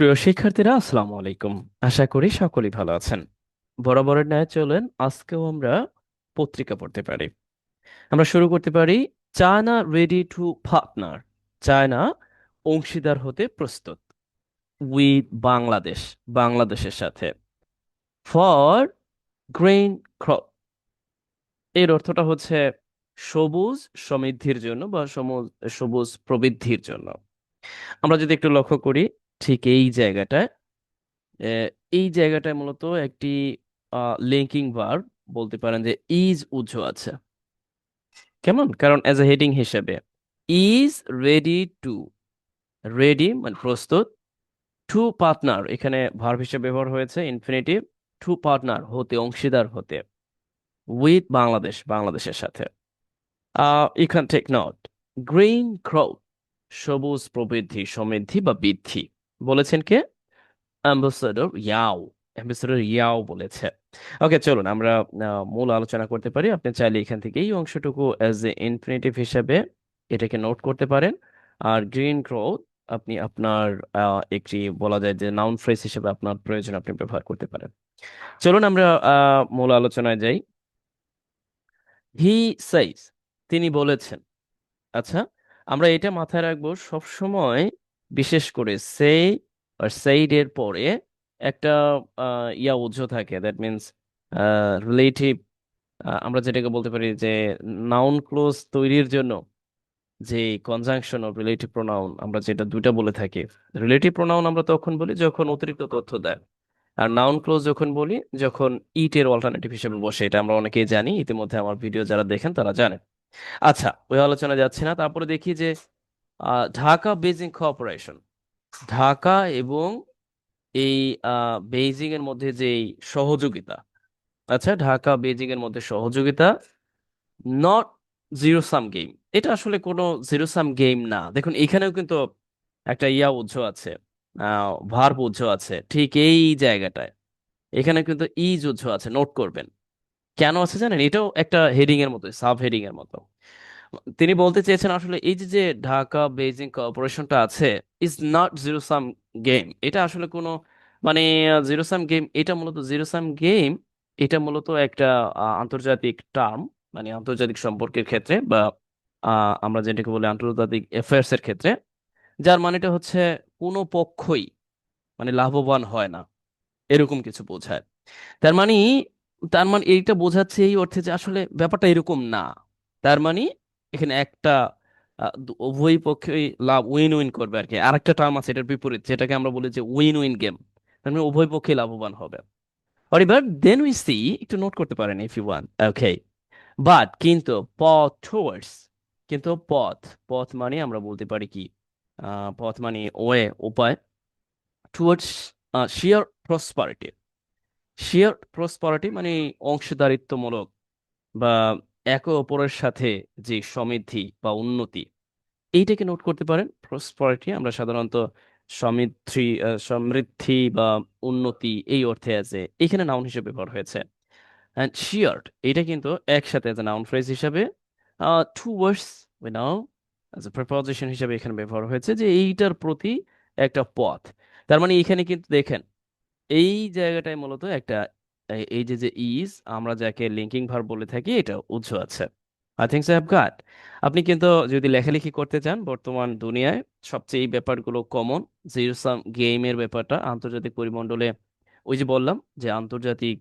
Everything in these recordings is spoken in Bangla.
প্রিয় শিক্ষার্থীরা, আসসালামু আলাইকুম। আশা করি সকলেই ভালো আছেন। বরাবরের ন্যায় চলেন, আজকেও আমরা পত্রিকা পড়তে পারি। আমরা শুরু করতে পারি, China ready to partner China অংশীদার হতে প্রস্তুত উইথ বাংলাদেশ, বাংলাদেশের সাথে। ফর গ্রেন ক্রপ এর অর্থটা হচ্ছে সবুজ সমৃদ্ধির জন্য বা সবুজ প্রবৃদ্ধির জন্য। আমরা যদি একটু লক্ষ্য করি ঠিক এই জায়গাটায় আহ, এই জায়গাটায় মূলত একটি লিঙ্কিং ভার্ব বলতে পারেন যে ইজ উজ্জ আছে। কেমন? কারণ অ্যাজ এ হেডিং হিসেবে ইজ রেডি টু রেডি মানে প্রস্তুত টু পার্টনার এখানে ভার্ব হিসেবে ব্যবহার হয়েছে ইনফিনিটিভ টু পার্টনার হতে অংশীদার হতে উইথ বাংলাদেশ বাংলাদেশের সাথে। আহ এখান টেক নোট গ্রিন ক্রাউড সবুজ প্রবৃদ্ধি সমৃদ্ধি বা বৃদ্ধি। বলেছেন কে? অ্যাম্বাসেডর ইয়াও। অ্যাম্বাসেডর ইয়াও বলেছে। ওকে, চলুন আমরা মূল আলোচনা করতে পারি। আপনি চাইলে এখান থেকে এই অংশটুকু অ্যাজ এ ইনফিনিটিভ হিসাবে এটাকে নোট করতে পারেন। আর গ্রিন গ্রোথ আপনি আপনার একটি বলা যায় যে নাউন ফ্রেজ হিসেবে আপনার প্রয়োজন আপনি ব্যবহার করতে পারেন। চলুন আমরা মূল আলোচনায় যাই। হি সাইজ তিনি বলেছেন। আচ্ছা আমরা এটা মাথায় রাখব সব সময় বিশেষ করে সে আর সেইড এর পরে একটা ইয়া উজ্জ থাকে। দ্যাট মিনস রিলেটিভ আমরা যেটাকে বলতে পারি যে নাউন ক্লোজ তৈরির জন্য যে কনজাংশন অফ রিলেটিভ প্রোনাউন আমরা যেটা দুইটা বলে থাকি। রিলেটিভ প্রোনাউন আমরা তখন বলি যখন অতিরিক্ত তথ্য দেয়। আর নাউন ক্লোজ যখন বলি, যখন ইট এর অল্টারনেটিভ হিসেবে বসে, এটা আমরা অনেকেই জানি। ইতিমধ্যে আমার ভিডিও যারা দেখেন তারা জানেন। আচ্ছা ওই আলোচনা যাচ্ছে না। তারপরে দেখি যে ঢাকা বেজিং কোঅপারেশন ঢাকা এবং এই বেইজিং এর মধ্যে যে সহযোগিতা আচ্ছা ঢাকা বেজিং এর মধ্যে সহযোগিতা নট জিরো সাম গেম এটা আসলে কোনো জিরো সাম গেম না। দেখুন, এখানেও কিন্তু একটা ইয়া উজ্জ আছে ভার্ব উজ্জ আছে, ঠিক এই জায়গাটায়। এখানে কিন্তু ইজ উজ্জ আছে নোট করবেন। কেন আছে জানেন? এটাও একটা হেডিং এর মতো সাব হেডিং এর মতো। তিনি বলতে চেয়েছেন আসলে এই যে যে ঢাকা বেইজিং কোঅপারেশনটা আছে is not zero sum game এটা আসলে কোনো মানে জিরো সাম গেম এটা মূলত জিরো সাম গেম এটা মূলত একটা আন্তর্জাতিক টার্ম মানে আন্তর্জাতিক সম্পর্কের ক্ষেত্রে বা আমরা যেটাকে বলি আন্তর্জাতিক অ্যাফেয়ার্স এর ক্ষেত্রে, যার মানেটা হচ্ছে কোনো পক্ষই মানে লাভবান হয় না, এরকম কিছু বোঝায়। তার মানে তার মানে এইটা বোঝাচ্ছে এই অর্থে যে আসলে ব্যাপারটা এরকম না। তার মানে এখানে একটা উভয় পক্ষই লাভ উইন উইন করবে আর কি আরেকটা টার্ম আছে, এটার বিপরীত, যেটাকে আমরা বলি যে উইন উইন গেম তার মানে উভয় পক্ষই লাভবান হবে। আর এবার দেন উই সি একটু নোট করতে পারেন if you want okay but কিন্তু পথ টুয়ার্ডস কিন্তু পথ পথ মানে আমরা বলতে পারি কি? পথ মানে ওয়ে, উপায়। Towards share prosperity share prosperity মানে অংশীদারিত্বমূলক বা একে অপরের সাথে যে সমৃদ্ধি বা উন্নতি, এইটাকে নোট করতে পারেন। প্রসপারিটি আমরা সাধারণত সমৃদ্ধি সমৃদ্ধি বা উন্নতি এই অর্থে আছে এখানে নাউন হিসেবে ব্যবহার হয়েছে। অ্যান্ড শিয়ার্ড এটা কিন্তু একসাথে আছে নাউন ফ্রেজ হিসাবে towards we now as a এখানে ব্যবহার হয়েছে যে এইটার প্রতি একটা পথ। তার মানে এখানে কিন্তু দেখেন, এই জায়গাটায় মূলত একটা এই যে যে ইজ আমরা যাকে লিঙ্কিং ভার্ব বলে থাকি, এটা উৎস আছে। I think so have got আপনি কিন্তু যদি লেখালেখি করতে চান, বর্তমান দুনিয়ায় সবচেয়ে এই ব্যাপারগুলো কমন জিরো সাম গেমের ব্যাপারটা, আন্তর্জাতিক পরিমণ্ডলে ওই যে বললাম যে, আন্তর্জাতিক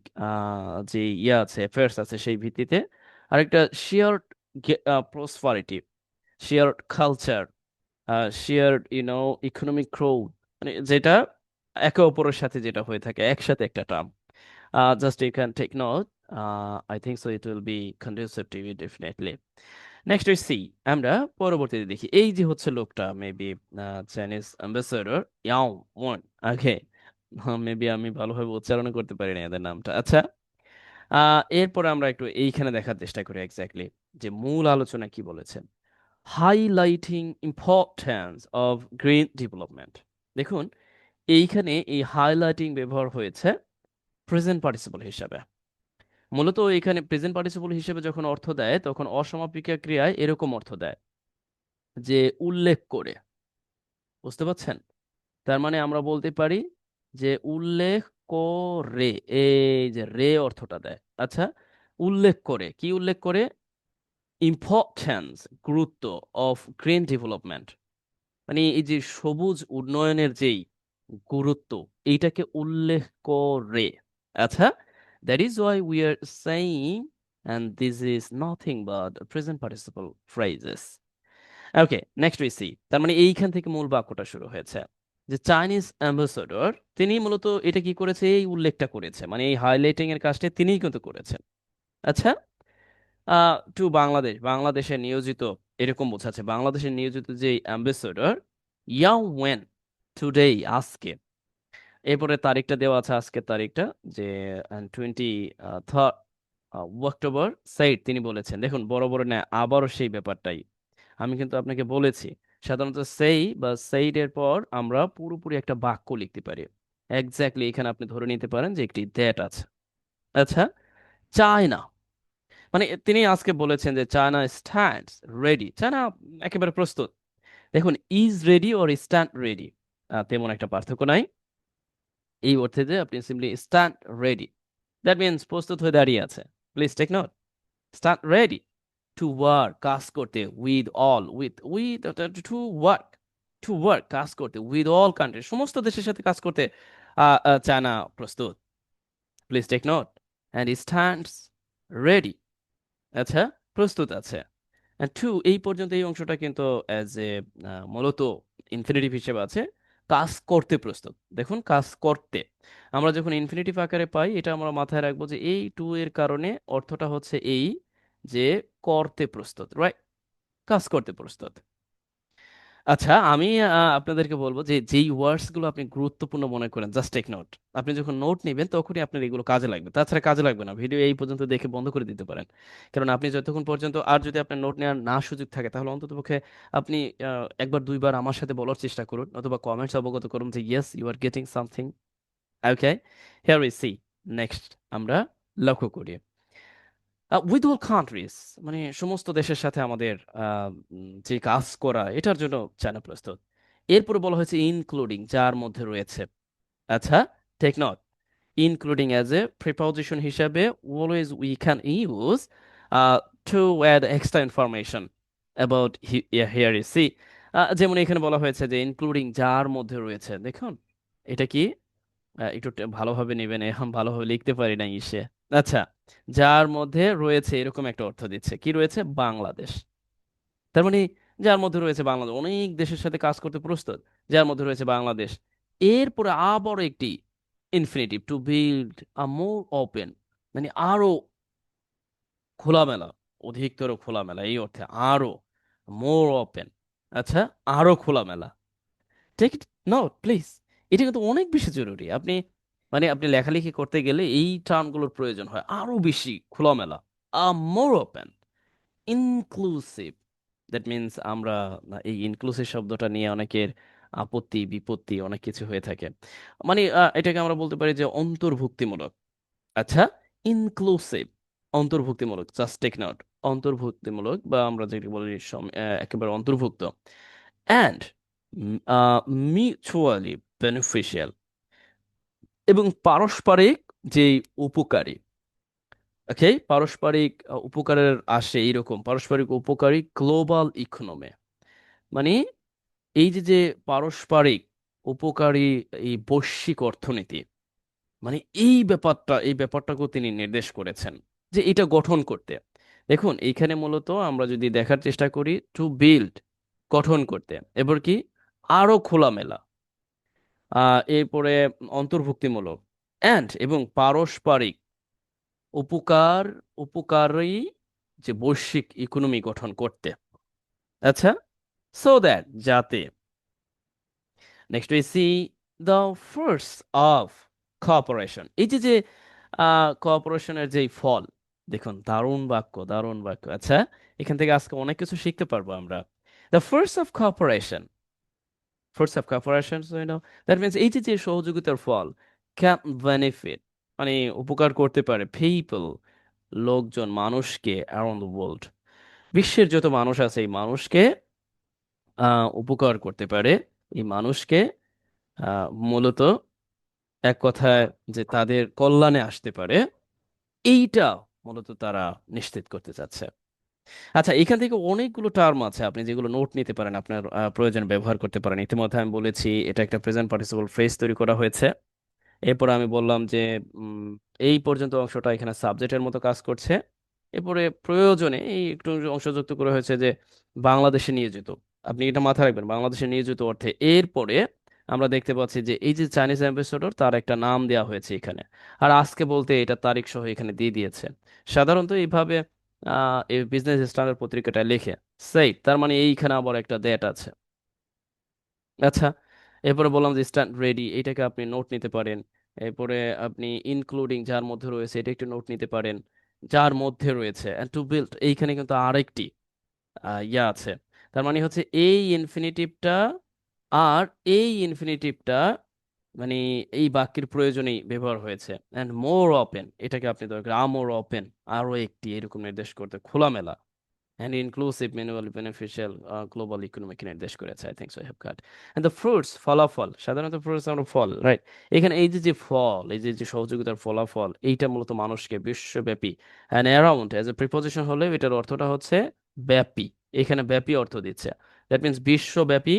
যে ইয়ে আছে অ্যাফেয়ার্স আছে, সেই ভিত্তিতে আরেকটা shared prosperity shared culture shared you know economic growth মানে যেটা একে অপরের সাথে যেটা হয়ে থাকে, একসাথে একটা term just you can take note I think so it will be conducive to you definitely next we see আমরা পরবর্তীতে দেখি। এই যে হচ্ছে লোকটা maybe Chinese ambassador Yao Wen okay maybe আমি ভালোভাবে উচ্চারণ করতে পারি না এদের নামটা। আচ্ছা। আহ এরপর আমরা একটু এইখানে দেখার চেষ্টা করি এক্স্যাক্টলি যে মূল আলোচনা কি বলেছেন highlighting importance of green development দেখুন, এইখানে এই হাইলাইটিং ব্যবহার হয়েছে প্রেজেন্ট পার্টিসিপল হিসাবে। মূলত এখানে প্রেজেন্ট পার্টিসিপল হিসেবে যখন অর্থ দেয়, তখন অসমাপিকা ক্রিয়ায় এরকম অর্থ দেয় যে উল্লেখ করে। বুঝতে পারছেন? তার মানে আমরা বলতে পারি যে উল্লেখ করে, এই যে রে অর্থটা দেয়। আচ্ছা উল্লেখ করে, কি উল্লেখ করে? ইম্পর্ট্যান্স গুরুত্ব অফ গ্রিন ডেভেলপমেন্ট মানে এই যে সবুজ উন্নয়নের যেই গুরুত্ব, এইটাকে উল্লেখ করে। আচ্ছা that is why we are saying and this is nothing but present participle phrases. Okay next we see তার মানে এইখান থেকে মূল বাক্যটা শুরু হয়েছে। যে চাইনিজ অ্যাম্বাসেডর তিনি মূলত এটা কি করেছে? এই উল্লেখটা করেছে। মানে এই হাইলাইটিং এর কাজটা তিনিই কিন্তু করেছেন। আচ্ছা টু বাংলাদেশ, বাংলাদেশে নিয়োজিত, এরকম বোঝাচ্ছে। বাংলাদেশে নিয়োজিত যে অ্যাম্বাসেডর ইয়াং ওয়েন টুডে আজকে। এরপরে তারিখটা দেওয়া আছে, আজকের তারিখটা, যে টোয়েন্টি অক্টোবর সাইড তিনি বলেছেন। দেখুন, বড় বড় না আবারও সেই ব্যাপারটাই। আমি কিন্তু আপনাকে বলেছি, সাধারণত সেই বা সেইড এর পর আমরা পুরোপুরি একটা বাক্য লিখতে পারি। এক্স্যাক্টলি এখানে আপনি ধরে নিতে পারেন যে একটি দ্যাট আছে। আচ্ছা চায়না মানে তিনি আজকে বলেছেন যে চায়না স্ট্যান্ডস রেডি চায়না একেবারে প্রস্তুত। দেখুন is ready or stand ready তেমন একটা পার্থক্য নাই। এই অর্থে যে আপনি simply stand ready that means প্রস্তুত হয়ে দাঁড়িয়ে আছে। Please take note stand ready to work কাজ করতে with all with with to work to work কাজ করতে উইথ অল কান্ট্রি সমস্ত দেশের সাথে কাজ করতে চায়না প্রস্তুত। Please take note and stands ready আচ্ছা প্রস্তুত আছে। টু এই পর্যন্ত এই অংশটা কিন্তু অ্যাজ এ মূলত ইনফিনিটিভ হিসেবে আছে। কাজ করতে প্রস্তুত। দেখুন, কাজ করতে। আমরা যখন ইনফিনিটিভ আকারে পাই, এটা আমরা মাথায় রাখব যে এই টু এর কারণে অর্থটা হচ্ছে এই যে করতে প্রস্তুত রাইট কাজ করতে প্রস্তুত। আচ্ছা আমি আপনাদেরকে বলব যে, যেই ওয়ার্ডসগুলো আপনি গুরুত্বপূর্ণ মনে করেন জাস্ট টেক নোট আপনি যখন নোট নেবেন, তখনই আপনার এগুলো কাজে লাগবে। তাছাড়া কাজে লাগবে না। ভিডিও এই পর্যন্ত দেখে বন্ধ করে দিতে পারেন। কারণ আপনি যতক্ষণ পর্যন্ত, আর যদি আপনার নোট নেওয়ার না সুযোগ থাকে, তাহলে অন্ততপক্ষে আপনি একবার, দুইবার আমার সাথে বলার চেষ্টা করুন, অথবা কমেন্টস অবগত করুন যে yes you are getting something okay here we see next আমরা লক্ষ্য করি। উইথ অল কান্ট্রিজ মানে সমস্ত দেশের সাথে আমাদের যে কাজ করা, এটার জন্য চায়না প্রস্তুত। এরপরে বলা হয়েছে ইনক্লুডিং যার মধ্যে রয়েছে। আচ্ছা take note including as a preposition হিসাবে always we can use to add extra information about here is see যেমন এখানে বলা হয়েছে যে ইনক্লুডিং যার মধ্যে রয়েছে। দেখুন, এটা কি? একটু ভালোভাবে নেবেন এখন ভালোভাবে লিখতে পারি না ইসে। আচ্ছা যার মধ্যে রয়েছে এরকম একটা অর্থ দিচ্ছে। কি রয়েছে? বাংলাদেশ। তার মানে যার মধ্যে রয়েছে বাংলাদেশ, অনেক দেশের সাথে কাজ করতে প্রস্তুত, যার মধ্যে রয়েছে বাংলাদেশ। এরপরে আবারও একটি infinitive to build a more open মানে আরও খোলামেলা, অধিকতর খোলামেলা, এই অর্থে আরও মোর ওপেন আচ্ছা আরও খোলামেলা। টেক ইট নোট প্লিজ এটা কিন্তু অনেক বেশি জরুরি। আপনি মানে আপনি লেখালেখি করতে গেলে এই টার্মগুলোর প্রয়োজন হয় আরও বেশি খোলামেলা more open inclusive that means আমরা এই ইনক্লুসিভ শব্দটা নিয়ে অনেকের আপত্তি, বিপত্তি অনেক কিছু হয়ে থাকে। মানে এটাকে আমরা বলতে পারি যে অন্তর্ভুক্তিমূলক। আচ্ছা ইনক্লুসিভ অন্তর্ভুক্তিমূলক জাস্ট টেক নোট অন্তর্ভুক্তিমূলক বা আমরা যেটা বলি একেবারে অন্তর্ভুক্ত। অ্যান্ড মিউচুয়ালি বেনিফিশিয়াল এবং পারস্পরিক যে উপকারী, ওকে? পারস্পরিক উপকারের আসে এইরকম, পারস্পরিক উপকারী গ্লোবাল ইকোনমি। মানে এই যে যে পারস্পরিক উপকারী এই বৈশ্বিক অর্থনীতি মানে এই ব্যাপারটা, এই ব্যাপারটাকেও তিনি নির্দেশ করেছেন যে এটা গঠন করতে। দেখুন, এইখানে মূলত আমরা যদি দেখার চেষ্টা করি টু বিল্ড গঠন করতে। এবার কি? আরও খোলামেলা। এরপরে অন্তর্ভুক্তিমূলক। অ্যান্ড এবং পারস্পরিক উপকার, উপকারী যে বৈশ্বিক ইকোনমি গঠন করতে। আচ্ছা সো দ্যাট যাতে next we see the first of cooperation এই যে যে কোঅপারেশনের যেই ফল, দেখুন, দারুণ বাক্য দারুণ বাক্য। আচ্ছা এখান থেকে আজকে অনেক কিছু শিখতে পারব আমরা। The first of cooperation first of cooperation you know that means এই যে সহযোগিতার ফল ক্যান বেনিফিট মানে উপকার করতে পারে পিপল লোকজন, মানুষকে অ্যারাউন্ড দ্য ওয়ার্ল্ড বিশ্বের যত মানুষ আছে, এই মানুষকে উপকার করতে পারে। এই মানুষকে মূলত এক কথায় যে তাদের কল্যাণে আসতে পারে। এইটা মূলত তারা নিশ্চিত করতে চাচ্ছে। আচ্ছা এখান থেকে অনেকগুলো টার্ম আছে আপনি যেগুলো নোট নিতে পারেন, আপনার প্রয়োজনে ব্যবহার করতে পারেন। ইতিমধ্যে আমি বলেছি, এটা একটা প্রেজেন্ট পার্টিসিপল ফ্রেজ তৈরি করা হয়েছে। এরপর আমি বললাম যে এই পর্যন্ত অংশটা এখানে সাবজেক্টের মতো কাজ করছে। এরপরে প্রয়োজনে এই একটু অংশ যুক্ত করা হয়েছে যে, বাংলাদেশে নিয়োজিত। আপনি এটা মাথায় রাখবেন, বাংলাদেশে নিয়োজিত অর্থে। এরপরে আমরা দেখতে পাচ্ছি যে, এই যে চাইনিজ অ্যাম্বাসেডর তার একটা নাম দেওয়া হয়েছে এখানে। আর আজকে বলতে এটা তারিখ সহ এখানে দিয়ে দিয়েছে। সাধারণত এইভাবে এই বিজনেস স্ট্যান্ডার্ড পত্রিকাটা লেখে। সেই, তার মানে এইখানে আবার একটা ডেট আছে। আচ্ছা এরপরে বললাম যে স্ট্যান্ড রেডি এটাকে আপনি নোট নিতে পারেন। এরপরে আপনি ইনক্লুডিং যার মধ্যে রয়েছে, এটা একটু নোট নিতে পারেন। যার মধ্যে রয়েছে অ্যান্ড টু বিল্ড এইখানে কিন্তু আরেকটি ইয়া আছে। তার মানে হচ্ছে এই ইনফিনিটিভটা আর এই ইনফিনিটিভটা মানে এই বাক্যের প্রয়োজনেই ব্যবহার হয়েছে। অ্যান্ড মোর ওপেন এটাকে আপনি দরকার আ মোর ওপেন আরও একটি এরকম নির্দেশ করতে খোলামেলা। Inclusive manually beneficial uh, global economic নির্দেশ করেছে I think so have cut and the fruits ফলাফল সাধারণত ফ্রুটস আমরা ফল রাইট এখানে এই যে যে ফল এই যে যে সহযোগিতার ফলাফল এইটা মূলত মানুষকে বিশ্বব্যাপী। And around as a preposition হলে এটার অর্থটা হচ্ছে ব্যাপী। এখানে ব্যাপী অর্থ দিচ্ছে। দ্যাট মিনস বিশ্বব্যাপী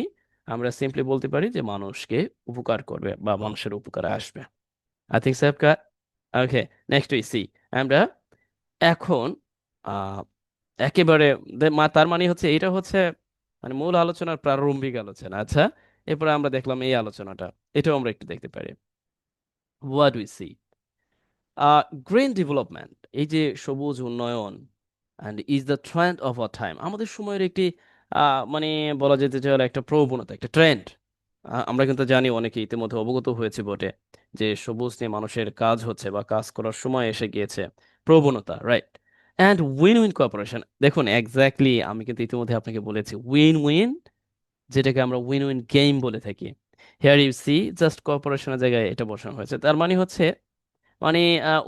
আমরা সিম্পলি বলতে পারি যে মানুষকে উপকার করবে বা মানুষের উপকারে আসবে। I think so have cut okay next we see আমরা এখন একেবারে মা তার মানে হচ্ছে এটা হচ্ছে মানে মূল আলোচনার প্রারম্ভিক আলোচনা। আচ্ছা এরপরে আমরা দেখলাম এই আলোচনাটা। এটাও আমরা একটু দেখতে পারি। What we see green development এই যে সবুজ উন্নয়ন and is the trend of a time আমাদের সময়ের একটি মানে বলা যেতে চাইলে একটা প্রবণতা, একটা ট্রেন্ড আমরা কিন্তু জানি অনেকে ইতিমধ্যে অবগত হয়েছে বটে যে সবুজ নিয়ে মানুষের কাজ হচ্ছে বা কাজ করার সময় এসে গিয়েছে প্রবণতা right and win win cooperation দেখুন এক্স্যাক্টলি আমি কিন্তু ইতিমধ্যে আপনাকে বলেছি উইন উইন যেটাকে আমরা উইন উইন গেম বলে থাকি। হেয়ার ইউ সি জাস্ট কোঅপারেশনের জায়গায় এটা বসানো হয়েছে। তার মানে হচ্ছে মানে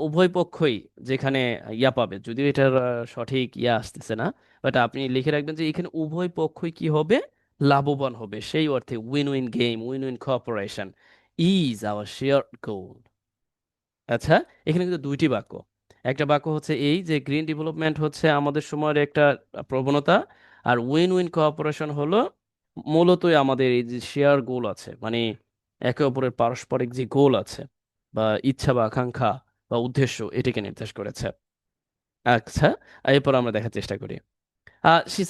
উভয় পক্ষই যেখানে ইয়া পাবে, যদিও এটার সঠিক ইয়া আসতেছে না বাট আপনি লিখে রাখবেন যে এখানে উভয় পক্ষই কি হবে? লাভবান হবে। সেই অর্থে win win game win win cooperation is our share goal আচ্ছা এখানে কিন্তু দুইটি বাক্য। একটা বাক্য হচ্ছে এই যে গ্রিন ডেভেলপমেন্ট হচ্ছে আমাদের সময়ের একটা প্রবণতা আর উইন উইন কোঅপারেশন হলো মূলতই আমাদের এই যে শেয়ার গোল আছে। মানে একে অপরের পারস্পরিক যে গোল আছে বা ইচ্ছা বা আকাঙ্ক্ষা বা উদ্দেশ্য এটাকে নির্দেশ করেছে। আচ্ছা এরপর আমরা দেখার চেষ্টা করি।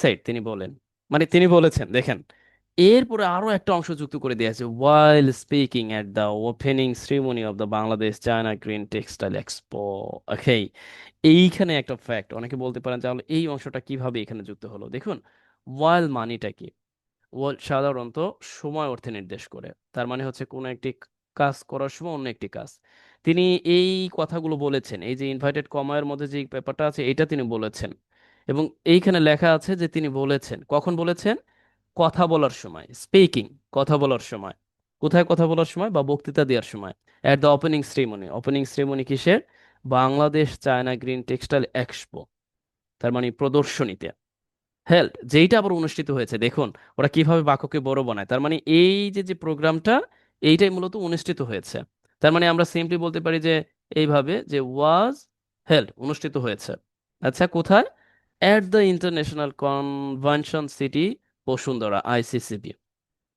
সাইড, তিনি বলেন। মানে তিনি বলেছেন, দেখেন, এরপরে আরও একটা অংশ যুক্ত করে দিয়েছে while speaking at the opening ceremony of the Bangladesh China green textile expo okay এইখানে একটা ফ্যাক্ট অনেকে বলতে পারেন তাহলে এই অংশটা কীভাবে এখানে যুক্ত হলো? দেখুন ওয়াইল মানিটা কি? ওয়াইল সাধারণত সময় অর্থে নির্দেশ করে, তার মানে হচ্ছে কোনো একটি কাজ করার সময় অন্য একটি কাজ। তিনি এই কথাগুলো বলেছেন, এই যে ইনভাইটেড কমায়ের মধ্যে যে ব্যাপারটা আছে, এটা তিনি বলেছেন। এবং এইখানে লেখা আছে যে তিনি বলেছেন, কখন বলেছেন? কথা বলার সময় স্পিকিং কথা বলার সময়। কোথায় কথা বলার সময়? বা বক্তৃতা দেওয়ার সময়। At the opening ceremony opening ceremony কিসের? Bangladesh China green textile expo. তার মানে প্রদর্শনীতে। হেল্প যেইটা আবার অনুষ্ঠিত হয়েছে, দেখুন, ওরা কীভাবে বাক্যকে বড় বানায়। তার মানে এই যে যে প্রোগ্রামটা, এইটাই মূলত অনুষ্ঠিত হয়েছে। তার মানে আমরা সিম্পলি বলতে পারি যে, এইভাবে যে ওয়াজ হেল্ড অনুষ্ঠিত হয়েছে। আচ্ছা কোথায়? At the international convention city Bashundhara ICCB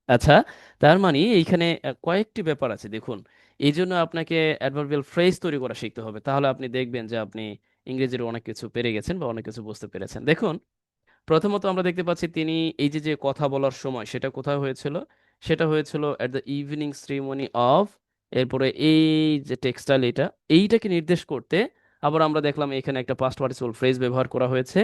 আচ্ছা তার মানে এইখানে কয়েকটি ব্যাপার আছে। দেখুন এই জন্য আপনাকে অ্যাডভার্বিয়াল ফ্রেজ তৈরি করা শিখতে হবে। তাহলে আপনি দেখবেন যে আপনি ইংরেজির অনেক কিছু পেরে গেছেন বা অনেক কিছু বুঝতে পেরেছেন। দেখুন, প্রথমত আমরা দেখতে পাচ্ছি তিনি এই যে যে কথা বলার সময়, সেটা কোথায় হয়েছিল? সেটা হয়েছিল at the evening ceremony of এরপরে এই যে টেক্সটাইল এটা, এইটাকে নির্দেশ করতে আবার আমরা দেখলাম এখানে একটা পাস্ট পার্টিসিপল ফ্রেজ ব্যবহার করা হয়েছে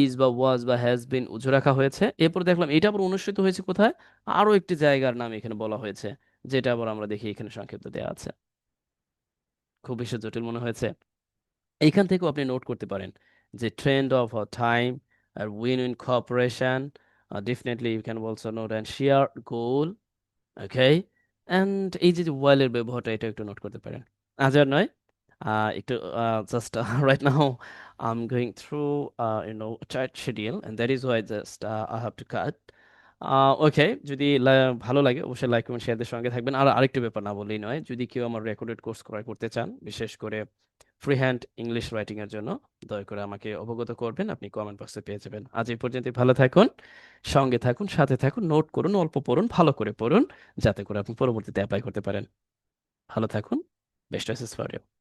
ইজ বা ওয়াজ বা হ্যাজ বিন উজু রাখা হয়েছে। এরপর দেখলাম এটা আবার অনুষ্ঠিত হয়েছে কোথায়? আরও একটি জায়গার নাম এখানে বলা হয়েছে, যেটা আবার আমরা দেখি এখানে সংক্ষিপ্ত দেওয়া আছে। খুব বেশি জটিল মনে হয়েছে। এইখান থেকেও আপনি নোট করতে পারেন যে trend of time R win win cooperation definitely you can also note and share goal okay and এই যে ওয়াইলের ব্যবহারটা এটা একটু নোট করতে পারেন। আজ আর নয়। একটু just right now am going through you know tight schedule and that is why just I have to cut okay যদি লা- ভালো লাগে, অবশ্যই লাইক কমেন্ট শেয়ারদের সঙ্গে থাকবেন। আর আরেকটু ব্যাপার না বললেই নয়, যদি কেউ আমার রেকর্ডেড কোর্স ক্রয় করতে চান, বিশেষ করে ফ্রি হ্যান্ড ইংলিশ রাইটিং এর জন্য, দয়া করে আমাকে অবগত করবেন, আপনি কমেন্ট বক্সে পেয়ে যাবেন। আজ এই পর্যন্ত ভালো থাকুন, সঙ্গে থাকুন, সাথে থাকুন নোট করুন, অল্প পড়ুন, ভালো করে পড়ুন, যাতে করে আপনি পরবর্তীতে অ্যাপ্লাই করতে পারেন। ভালো থাকুন বেস্ট উইশেস ফর ইউ